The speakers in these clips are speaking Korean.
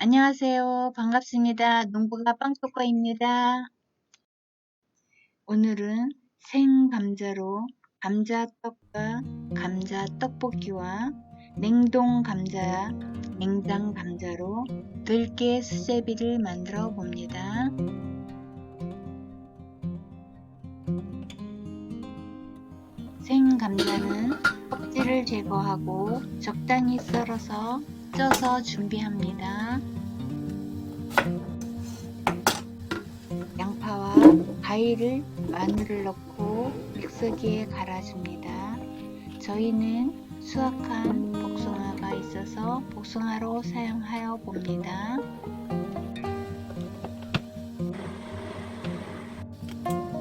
안녕하세요. 반갑습니다. 농부가 빵초코입니다. 오늘은 생감자로 감자떡과 감자 떡볶이와 냉동 감자, 냉장 감자로 들깨 수제비를 만들어 봅니다. 생감자는 껍질을 제거하고 적당히 썰어서 쪄서 준비합니다. 양파와 과일을 마늘을 넣고 믹서기에 갈아줍니다. 저희는 수확한 복숭아가 있어서 복숭아로 사용하여 봅니다.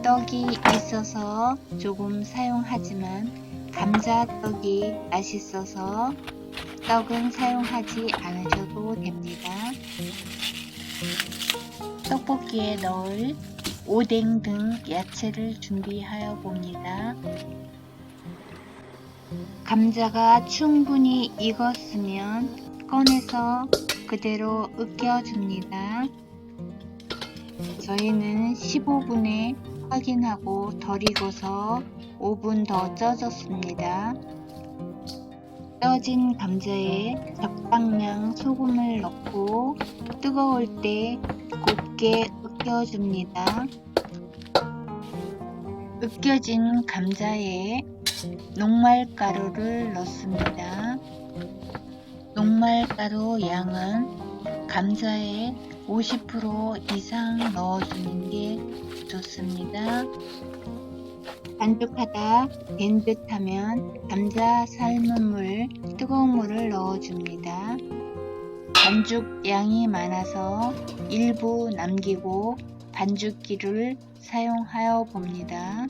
떡이 있어서 조금 사용하지만 감자떡이 맛있어서 떡은 사용하지 않으셔도 됩니다. 떡볶이에 넣을 오뎅 등 야채를 준비하여 봅니다. 감자가 충분히 익었으면 꺼내서 그대로 으깨줍니다. 저희는 15분에 확인하고 덜 익어서 5분 더 쪄줬습니다. 떠진 감자에 적당량 소금을 넣고 뜨거울 때 곱게 으깨줍니다. 으깨진 감자에 녹말가루를 넣습니다. 녹말가루 양은 감자의 50% 이상 넣어주는 게 좋습니다. 반죽하다 된 듯하면 감자 삶은 물, 뜨거운 물을 넣어줍니다. 반죽 양이 많아서 일부 남기고 반죽기를 사용하여 봅니다.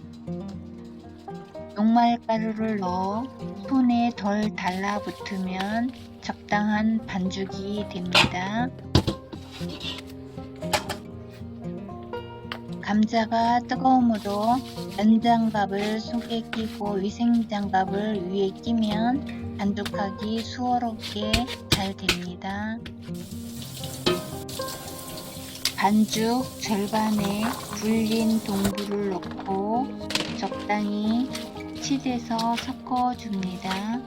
녹말가루를 넣어 손에 덜 달라붙으면 적당한 반죽이 됩니다. 감자가 뜨거움으로 면장갑을 속에 끼고 위생장갑을 위에 끼면 반죽하기 수월하게 잘 됩니다. 반죽 절반에 불린 동부를 넣고 적당히 치대서 섞어줍니다.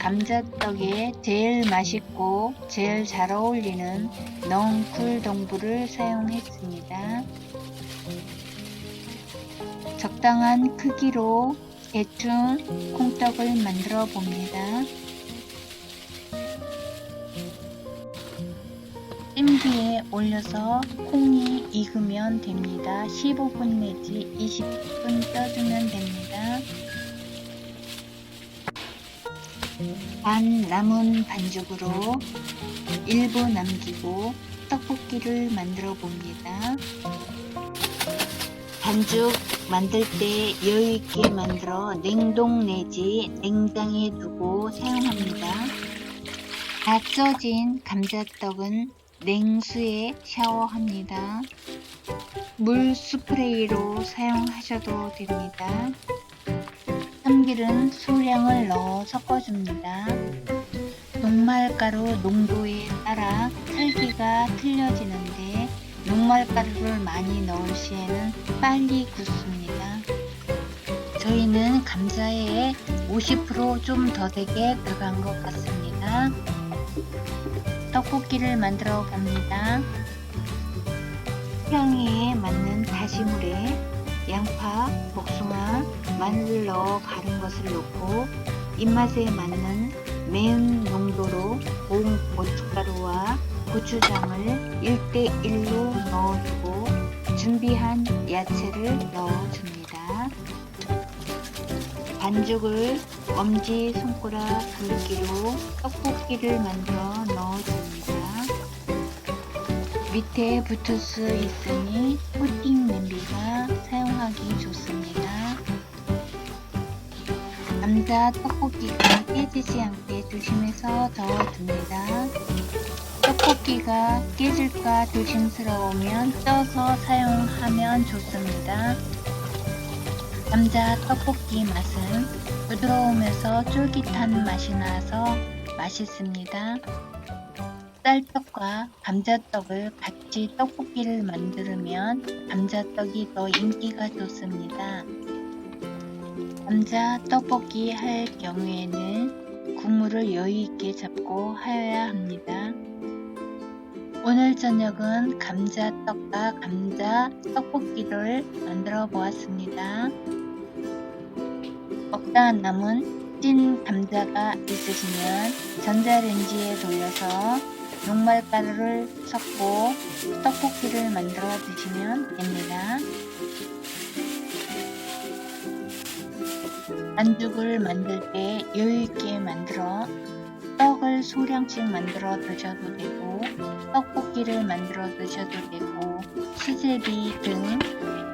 감자떡에 제일 맛있고 제일 잘 어울리는 넝쿨 동부를 사용했습니다. 적당한 크기로 대충 콩떡을 만들어 봅니다. 찜기에 올려서 콩이 익으면 됩니다. 15분 내지 20분 쪄주면 됩니다. 반 남은 반죽으로 일부 남기고 떡볶이를 만들어 봅니다. 반죽 만들 때 여유있게 만들어 냉동 내지 냉장에 두고 사용합니다. 다 쪄진 감자떡은 냉수에 샤워합니다. 물 스프레이로 사용하셔도 됩니다. 참기름 수량을 넣어 섞어줍니다. 녹말가루 농도에 따라 설기가 틀려지는데 녹말가루를 많이 넣을 시에는 빨리 굳습니다. 저희는 감자에 50%좀 더 되게 들어간 것 같습니다. 떡볶이를 만들어 봅니다. 향에 맞는 다시물에 양파, 복숭아, 마늘을 넣어 가른 것을 넣고 입맛에 맞는 매운 농도로 고운 고춧가루와 고추장을 1대1로 넣어주고 준비한 야채를 넣어줍니다. 반죽을 엄지 손가락 굵기로 떡볶이를 만들어 넣어줍니다. 밑에 붙을 수 있으니 코팅 냄비가 사용하기 좋습니다. 감자 떡볶이가 깨지지 않게 조심해서 저어줍니다. 떡볶이가 깨질까 조심스러우면 쪄서 사용하면 좋습니다. 감자 떡볶이 맛은 부드러우면서 쫄깃한 맛이 나서 맛있습니다. 쌀떡과 감자떡을 같이 떡볶이를 만들면 감자떡이 더 인기가 좋습니다. 감자 떡볶이 할 경우에는 국물을 여유 있게 잡고 하여야 합니다. 오늘 저녁은 감자떡과 감자 떡볶이를 만들어 보았습니다. 먹다 남은 찐 감자가 있으시면 전자레인지에 돌려서 녹말가루를 섞고 떡볶이를 만들어 드시면 됩니다. 반죽을 만들 때 여유있게 만들어 떡을 소량씩 만들어 드셔도 되고 떡볶이를 만들어 드셔도 되고 수제비 등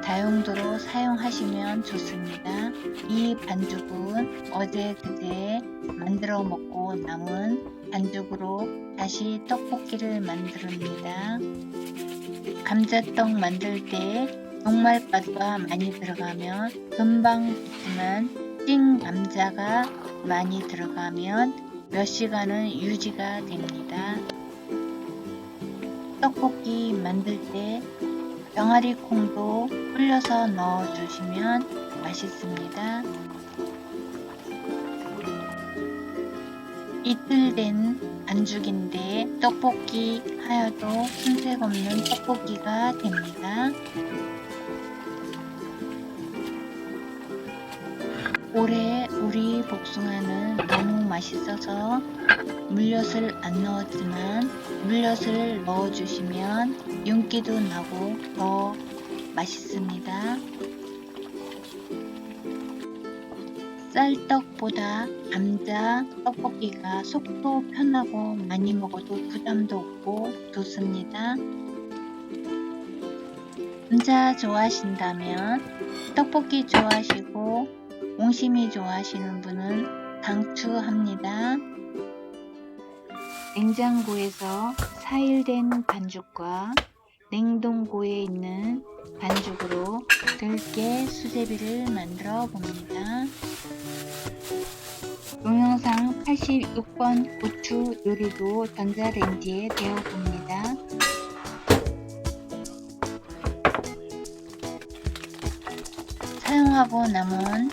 다용도로 사용하시면 좋습니다. 이 반죽은 어제 그제 만들어 먹고 남은 반죽으로 다시 떡볶이를 만듭니다. 감자떡 만들 때 녹말가루가 많이 들어가면 금방 붙지만 찐 감자가 많이 들어가면 몇 시간은 유지가 됩니다. 떡볶이 만들 때 병아리 콩도 불려서 넣어 주시면 맛있습니다. 이틀 된 반죽인데 떡볶이 하여도 손색 없는 떡볶이가 됩니다. 올해 우리 복숭아는 너무 맛있어서 물엿을 안 넣었지만 물엿을 넣어주시면 윤기도 나고 더 맛있습니다. 쌀떡보다 감자 떡볶이가 속도 편하고 많이 먹어도 부담도 없고 좋습니다. 감자 좋아하신다면 떡볶이 좋아하시고 옹심이 좋아하시는 분은 강추합니다. 냉장고에서 4일 된 반죽과 냉동고에 있는 반죽으로 들깨 수제비를 만들어 봅니다. 동영상 86번 고추 요리도 전자레인지에 데워 봅니다. 사용하고 남은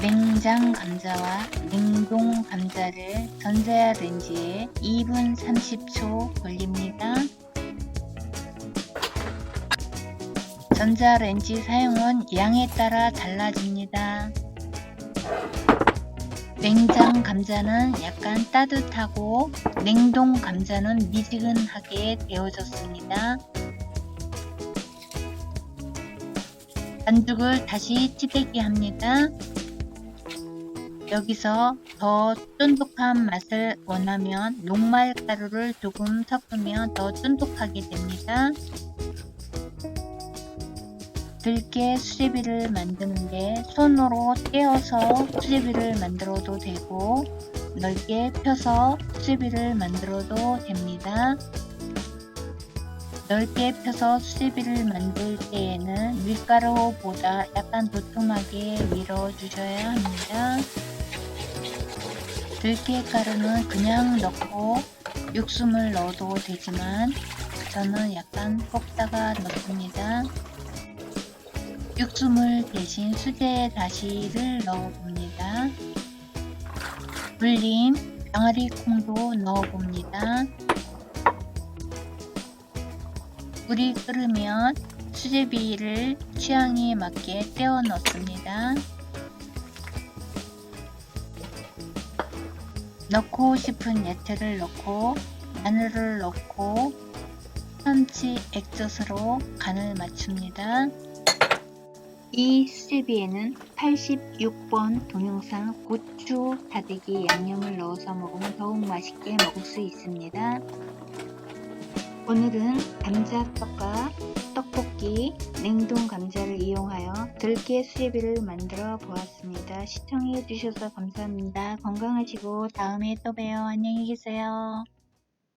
냉장 감자와 냉동 감자를 전자레인지에 2분 30초 걸립니다. 전자레인지 사용은 양에 따라 달라집니다. 냉장 감자는 약간 따뜻하고 냉동 감자는 미지근하게 데워졌습니다. 반죽을 다시 찌개기 합니다. 여기서 더 쫀득한 맛을 원하면 녹말 가루를 조금 섞으면 더 쫀득하게 됩니다. 들깨 수제비를 만드는데 손으로 떼어서 수제비를 만들어도 되고 넓게 펴서 수제비를 만들어도 됩니다. 넓게 펴서 수제비를 만들 때에는 밀가루보다 약간 도톰하게 밀어주셔야 합니다. 들깨가루는 그냥 넣고 육수물 넣어도 되지만 저는 약간 볶다가 넣습니다. 육수물 대신 수제 다시를 넣어봅니다. 불린 병아리 콩도 넣어봅니다. 물이 끓으면 수제비를 취향에 맞게 떼어 넣습니다. 넣고 싶은 야채를 넣고 마늘을 넣고 참치 액젓으로 간을 맞춥니다. 이 수제비에는 86번 동영상 고추 다대기 양념을 넣어서 먹으면 더욱 맛있게 먹을 수 있습니다. 오늘은 감자떡과 떡볶이, 냉동 감자를 이용하여 들깨 수제비를 만들어 보았습니다. 시청해 주셔서 감사합니다. 건강하시고 다음에 또 봬요. 안녕히 계세요.